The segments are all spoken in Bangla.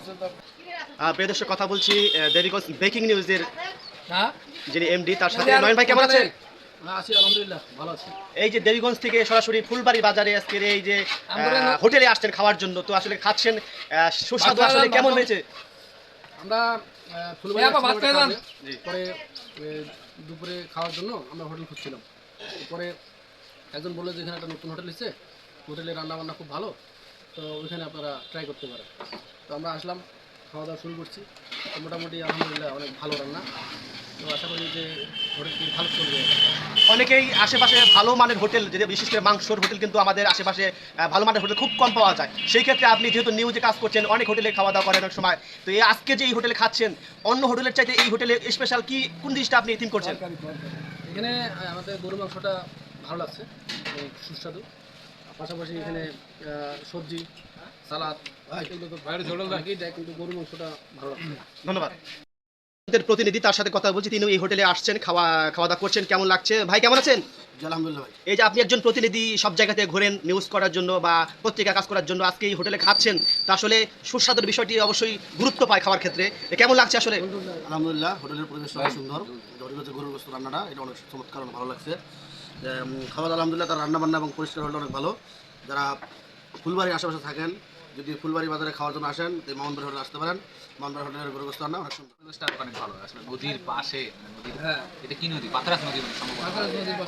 আহ, প্রিয় দর্শক কথা বলছি দেরিগঞ্জ ব্রেকিং নিউজের হ্যাঁ? যিনি এমডি তার সাথে নয়ন ভাই কেমন আছেন? আছি আলহামদুলিল্লাহ ভালো আছি। এই যে দেবীগঞ্জ থেকে সরাসরি ফুলবাড়ি বাজারে আজকের এই যে হোটেলে আসছেন খাওয়ার জন্য তো আসলে খাচ্ছেন সুস্বাদু আসলে কেমন হয়েছে? আমরা ফুলবাড়ি। কাজে। পরে দুপুরে খাওয়ার জন্য আমরা হোটেল খুঁজছিলাম। পরে একজন বলল যে এখানে একটা নতুন হোটেল এসেছে হোটেলে রান্না বান্না খুব ভালো তো ওইখানে আপনারা ট্রাই করতে পারেন। তো আমরা আসলাম খাওয়া দাওয়া শুরু করছি। তো মোটামুটি আলহামদুলিল্লাহ অনেক ভালো রান্না। তো আশা করি যে হোটেলটি ভালো চলবে? অনেকেই আশেপাশে ভালো মানের হোটেল যেটা বিশেষ করে মাংসর হোটেল কিন্তু আমাদের আশেপাশে ভালো মানের হোটেল খুব কম পাওয়া যায়। সেই ক্ষেত্রে আপনি যেহেতু নিউজে কাজ করছেন অনেক হোটেলে খাওয়া দাওয়া করেন অনেক সময় তো এই আজকে যে এই হোটেলে খাচ্ছেন অন্য হোটেলের চাইতে এই হোটেলে স্পেশাল কি কোন জিনিসটা আপনি থিম করছেন? এখানে আমাদের গরু মাংসটা ভালো লাগছে সুস্বাদু। পাশাপাশি এখানে সবজি সালাদ এগুলো তো বাইরে ঝোল রাখি দেয় কিন্তু গরু মাংসটা ভালো লাগছে ধন্যবাদ। আমাদের প্রতিনিধি তার সাথে কথা বলছি তিনি এই হোটেলে আসছেন খাওয়া খাওয়া দাওয়া করছেন কেমন লাগছে? ভাই কেমন আছেন? আলহামদুলিল্লাহ ভাই। এই যে আপনি একজন প্রতিনিধি সব জায়গাতে ঘোরেন নিউজ করার জন্য বা পত্রিকা কাজ করার জন্য আজকে এই হোটেলে খাচ্ছেন তা আসলে সুস্বাদুর বিষয়টি অবশ্যই গুরুত্ব পায় খাওয়ার ক্ষেত্রে। এ কেমন লাগছে আসলে? আলহামদুলিল্লাহ হোটেলের পরিবেশ সুন্দর। হচ্ছে গরুর গোস্ত রান্নাটা, এটা অনেক চমৎকার ভালো লাগছে। খাওয়া দাওয়া, আলহামদুলিল্লাহ, তার রান্না বান্না এবং পরিষ্কার হলটা অনেক ভালো। যারা ফুলবাড়ির আশেপাশে থাকেন যদি ফুলবাড়ি বাজারে খাওয়ার জন্য আসেন তো মামনবাড়ি হোটেলে আসতে পারেন। মামনবাড়ি হোটেলের রান্না অনেক সুন্দর পরিবেশটা অনেক ভালো আসলে নদীর পাশে মানে নদীর এটা কি নদী? পাথরাস নদী মানে সম্ভবত।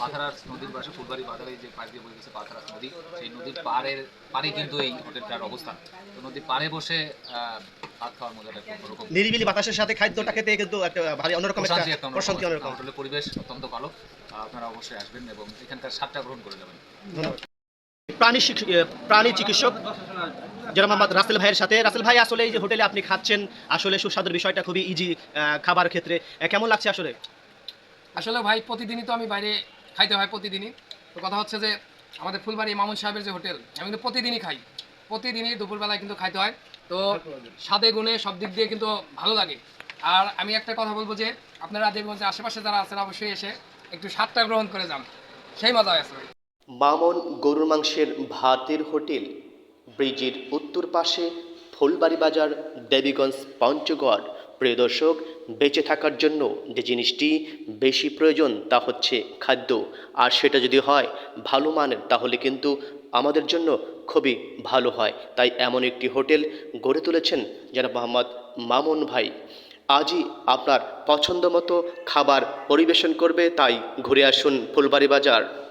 পাথরাস নদীর পাশে। পাশে ফুলবাড়ি বাজারে যে পাশ দিয়ে বয়ে গেছে পাথরাস নদী সেই নদীর পাড়ের পাড়ে কিন্তু এই হোটেলটার অবস্থান। তো নদীর পাড়ে বসে আহ, ভাত খাওয়ার মজাটা একটু অন্যরকম। নিরিবিলি বাতাসের সাথে খাদ্যটা খেতে কিন্তু একটা ভারী অন্যরকম একটা প্রশান্তি অন্যরকম। হোটেলের পরিবেশ অত্যন্ত ভালো। আহ, আপনারা অবশ্যই আসবেন এবং এখানকার স্বাদটা গ্রহণ করে যাবেন। ধন্যবাদ। প্রাণী প্রাণী চিকিৎসক। যারা মোহাম্মদ রাসেল ভাইয়ের সাথে। রাসেল ভাই আসলে এই যে হোটেলে আপনি খাচ্ছেন আসলে সুস্বাদুর বিষয়টা খুবই ইজি খাবার ক্ষেত্রে। কেমন লাগছে আসলে? আসলে ভাই প্রতিদিনই তো আমি বাইরে খাইতে হয় প্রতিদিনই। তো কথা হচ্ছে যে আমাদের ফুলবাড়ি মামুন সাহেবের যে হোটেল আমি কিন্তু প্রতিদিনই খাই। প্রতিদিনই দুপুরবেলায় কিন্তু খাইতে হয়। তো স্বাদে গুণে সব দিক দিয়ে কিন্তু ভালো লাগে। আর আমি একটা কথা বলব যে আপনারা দেবগঞ্জের আশেপাশে যারা আছেন অবশ্যই এসে একটু স্বাদটা গ্রহণ করে যান। সেই মজা আছে মামন গরুর মাংসের ভাতের হোটেল। ব্রিজের উত্তর পাশে ফুলবাড়ি বাজার, দেবীগঞ্জ, পঞ্চগড়। প্রিয় দর্শক, বেঁচে থাকার জন্য যে জিনিসটি বেশি প্রয়োজন তা হচ্ছে খাদ্য। আর সেটা যদি হয় ভালো মানের, তাহলে কিন্তু আমাদের জন্য খুবই ভালো হয়। তাই এমন একটি হোটেল গড়ে তুলেছেন যারা মোহাম্মদ মামুন ভাই। আজই আপনার পছন্দ মতো খাবার পরিবেশন করবে, তাই ঘুরে আসুন ফুলবাড়ি বাজার।